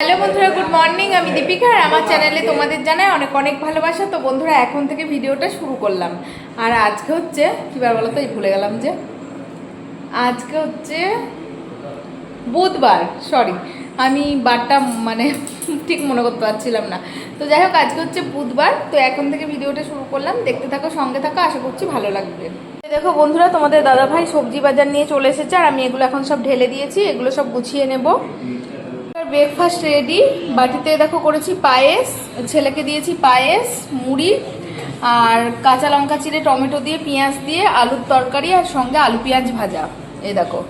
Hello বন্ধুরা, good morning. আমি দীপিকা আর আমার চ্যানেলে তোমাদের জানাই অনেক অনেক ভালোবাসা। তো বন্ধুরা, এখন থেকে ভিডিওটা শুরু করলাম। আর আজকে হচ্ছে কীবার বলো তো, এই ভুলে গেলাম যে। আজকে হচ্ছে বুধবার সরি আমি বারটা মানে ঠিক মনে করতে পারছিলাম না। তো যাই হোক, আজকে হচ্ছে বুধবার। তো এখন থেকে ভিডিওটা শুরু করলাম। দেখতে থাকো, সঙ্গে থাকো, আশা করছি ভালো লাগবে। দেখো বন্ধুরা, তোমাদের দাদা ভাই সবজি বাজার নিয়ে চলে এসেছে। আর আমি এগুলো এখন সব ঢেলে দিয়েছি। এগুলো সব গুছিয়ে নেব। ব্রেকফাস্ট রেডি বাটিতে দেখো করেছি পায়েস, ছেলেকে দিয়েছি পায়েস, মুড়ি আর কাঁচা লঙ্কা চিড়ে, টমেটো দিয়ে, পেঁয়াজ দিয়ে, আলুর তরকারি আর সঙ্গে আলু পেঁয়াজ ভাজা। এই দেখো।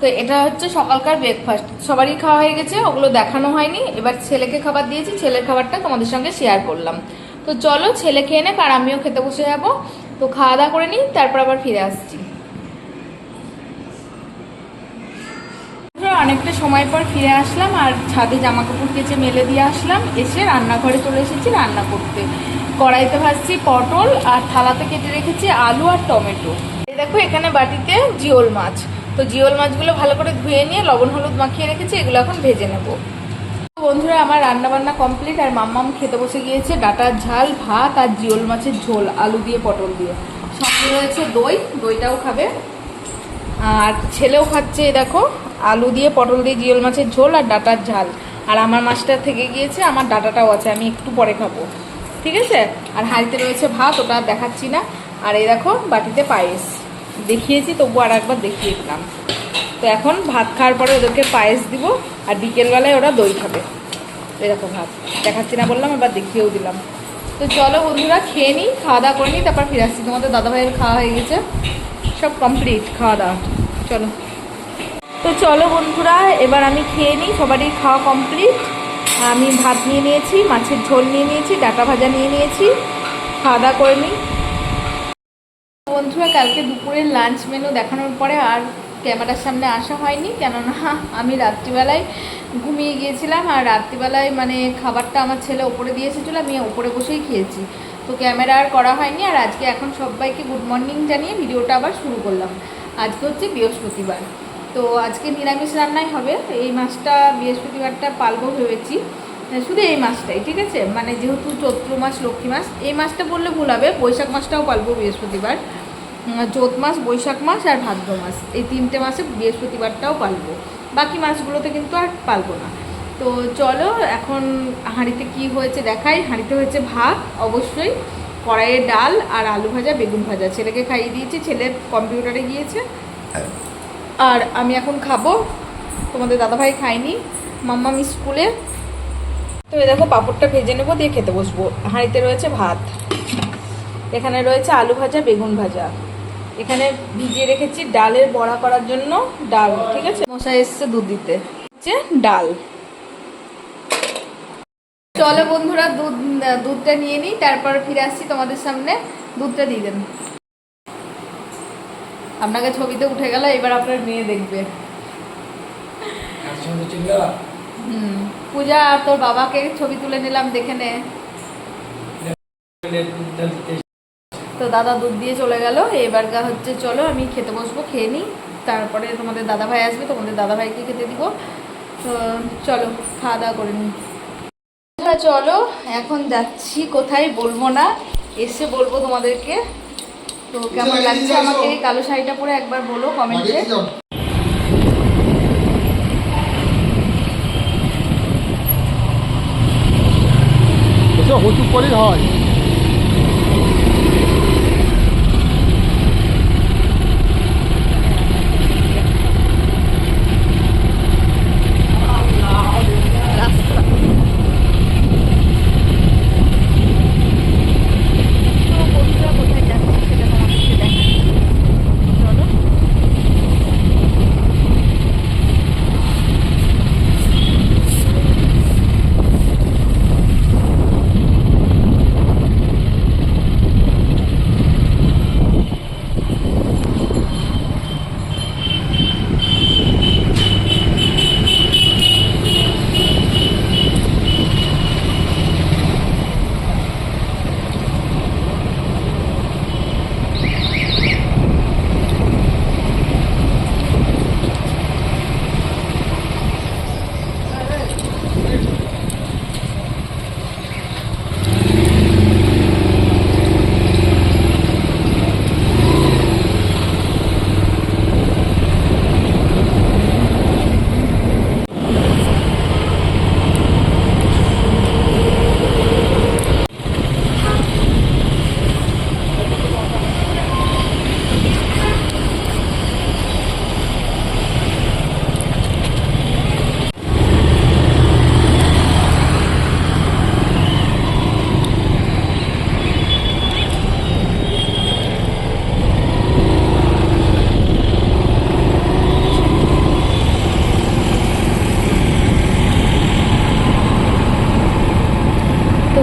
তো এটা হচ্ছে সকালকার ব্রেকফাস্ট সবারই খাওয়া হয়ে গেছে, ওগুলো দেখানো হয়নি। এবার ছেলেকে খাবার দিয়েছি, ছেলের খাবারটা তোমাদের সঙ্গে শেয়ার করলাম। তো চলো, ছেলে খেয়ে নেক আর আমিও খেতে বসে যাব। তো খাওয়া দাওয়া করে নিই, তারপর আবার ফিরে আসছি। সময় পর ফিরে আসলাম আর ছাদে জামা কাপড় কেচে মেলে দিয়ে আসলাম। এসে রান্নাঘরে চলে এসেছি রান্না করতে। কড়াইতে ভাজছি পটল আর থালাতে কেটে রেখেছি আলু আর টমেটো। দেখো, এখানে বাটিতে জিওল মাছ। তো জিওল মাছগুলো ভালো করে ধুয়ে নিয়ে লবণ হলুদ মাখিয়ে রেখেছি, এগুলো এখন ভেজে নেব। বন্ধুরা, আমার রান্না বান্না কমপ্লিট আর মাম্মাম খেতে বসে গিয়েছে ডাটার ঝাল, ভাত আর জিওল মাছের ঝোল, আলু দিয়ে, পটল দিয়ে। সঙ্গে রয়েছে দই, দইটাও খাবে। আর ছেলেও খাচ্ছে দেখো, আলু দিয়ে পটল দিয়ে জিওল মাছের ঝোল আর ডাটার ঝাল। আর আমার মাছটা থেকে গিয়েছে, আমার ডাটাটাও আছে, আমি একটু পরে খাব। ঠিক আছে? আর হাঁড়িতে রয়েছে ভাত, ওটা দেখাচ্ছি না। আর এই দেখো, বাটিতে পায়েস। দেখিয়েছি তবু আর একবার দেখিয়ে দিলাম। তো এখন ভাত খাওয়ার পরে ওদেরকে পায়েস দিব, আর বিকেলবেলায় ওরা দই খাবে। দেখো ভাত। দেখাচ্ছি না বললাম, এবার দেখিয়েও দিলাম। তো চলো বন্ধুরা, খেয়ে নিই, খাওয়া দাওয়া করে নিই, তারপর ফিরে আসছি। তোমাদের দাদাভাইয়ের খাওয়া হয়ে গেছে। সব কমপ্লিট খাওয়া দাওয়া। চলো। তো চলো বন্ধুরা, এবার আমি খেয়ে নিই, সবারই খাওয়া কমপ্লিট আমি ভাত নিয়ে নিয়েছি, মাছের ঝোল নিয়ে নিয়েছি, ডাটা ভাজা নিয়ে নিয়েছি, খাওয়া দাওয়া করে নিই। বন্ধুরা, কালকে দুপুরের লাঞ্চ মেনু দেখানোর পরে আর ক্যামেরার সামনে আসা হয়নি, কেননা আমি রাত্রিবেলায় ঘুমিয়ে গিয়েছিলাম, আর রাত্রিবেলায় মানে খাবারটা আমার ছেলে ওপরে দিয়ে এসেছিল, আমি ওপরে বসেই খেয়েছি। তো ক্যামেরা আর করা হয়নি আর আজকে এখন সবাইকে গুড মর্নিং জানিয়ে ভিডিওটা আবার শুরু করলাম। আজকে হচ্ছে বৃহস্পতিবার। তো আজকে নিরামিষ রান্নাই হবে। এই মাসটা, বৃহস্পতিবারটা পালবো ভেবেছি। শুধু এই মাসটাই, ঠিক আছে? মানে যেহেতু চৈত্র মাস, লক্ষ্মী মাস, এই মাসটা বললে ভুল হবে। বৈশাখ মাসটাও পালবো বৃহস্পতিবার। চৈত মাস, বৈশাখ মাস আর ভাদ্র মাস। এই তিনটে মাসে বৃহস্পতিবারটাও পালবো। বাকি মাসগুলোতে কিন্তু আর পালবো না। তো চলো, এখন হাঁড়িতে কি হয়েছে দেখাই। হাঁড়িতে হয়েছে ভাত, অবশ্যই। কড়াইয়ে ডাল আর আলু ভাজা, বেগুন ভাজা। ছেলেকে খাইয়ে দিয়েছি, ছেলে কম্পিউটারে গিয়েছে। আর আমি এখন খাব। তোমাদের দাদাভাই খাইনি মাম্মাম স্কুলে। তো এই দেখো, পাঁপড়টা ভেজে নেব, দিয়ে খেতে বসবো। হাঁড়িতে রয়েছে ভাত। এখানে রয়েছে আলু ভাজা, বেগুন ভাজা। এখানে ভিজিয়ে রেখেছি ডালের বড়া করার জন্য ডাল, ঠিক আছে? মশাই এসছে দুধ দিতে। ডাল। চলো বন্ধুরা দুধ দুধটা নিয়ে নিই তারপর ফিরে আসছি তোমাদের সামনে। দুধটা দিয়ে দেন। আপনাকে ছবিতে উঠে গেল এবার আপনার মেয়ে দেখবে। হুম। পূজা আর তোর বাবাকে ছবি তুলে নিলাম দেখে নে। তো দাদা দুধ দিয়ে চলে গেল এবার গা হচ্ছে চলো আমি খেতে বসবো খেয়ে নিই। তারপরে তোমাদের দাদা ভাই আসবে তোমাদের দাদা ভাইকে খেতে দিব। তো চলো খাওয়া দাওয়া করে নিই। বন্ধুরা, চলো এখন যাচ্ছি কোথায় বলব না এসে বলব তোমাদেরকে। তো কেমন লাগছে আমাকে এই কালো শাড়িটা পরে একবার বলো কমেন্টে? হচু করে হয়।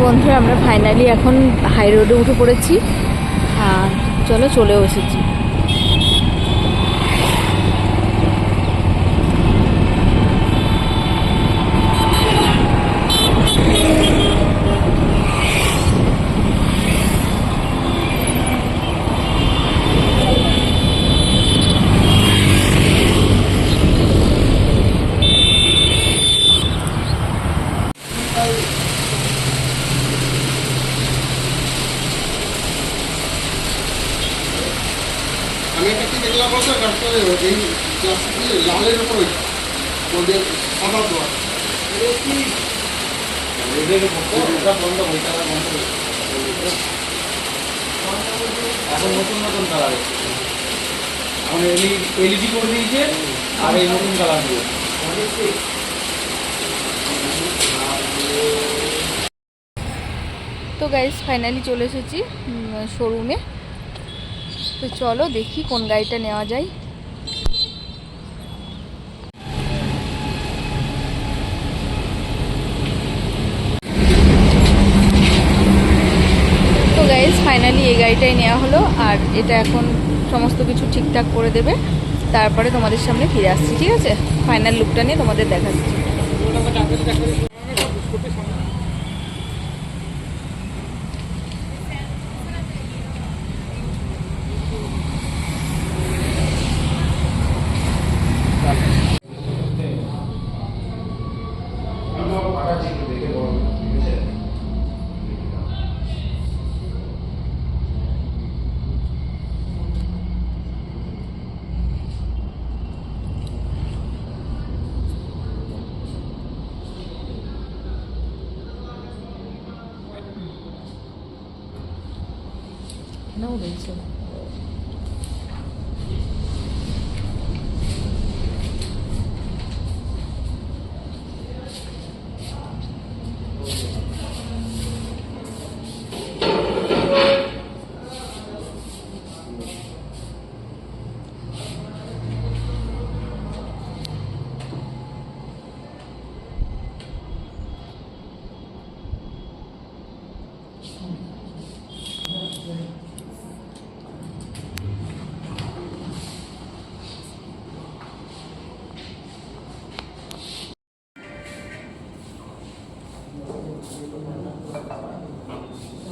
বন্ধুরা আমরা ফাইনালি এখন হাই রোডে উঠে পড়েছি। আর চলো চলেও এসেছি। এই প্লাস্টিক লালের উপর ওদের সাদা দেওয়া। এখন নতুন নতুন কালার এখন এলইডি করে দিয়েছে আর এই নতুন কালার দিয়ে। তো গাইজ ফাইনালি চলে এসেছি শোরুমে তো চলো দেখি কোন গাড়িটা নেওয়া যায়। তো গাইজ ফাইনালি এই গাড়িটাই নেওয়া হলো আর এটা এখন সমস্ত কিছু ঠিকঠাক করে দেবে। তারপরে তোমাদের সামনে ফিরে আসছি, ঠিক আছে? ফাইনাল লুকটা নিয়ে তোমাদের দেখাচ্ছি। 那我 but.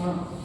Hum.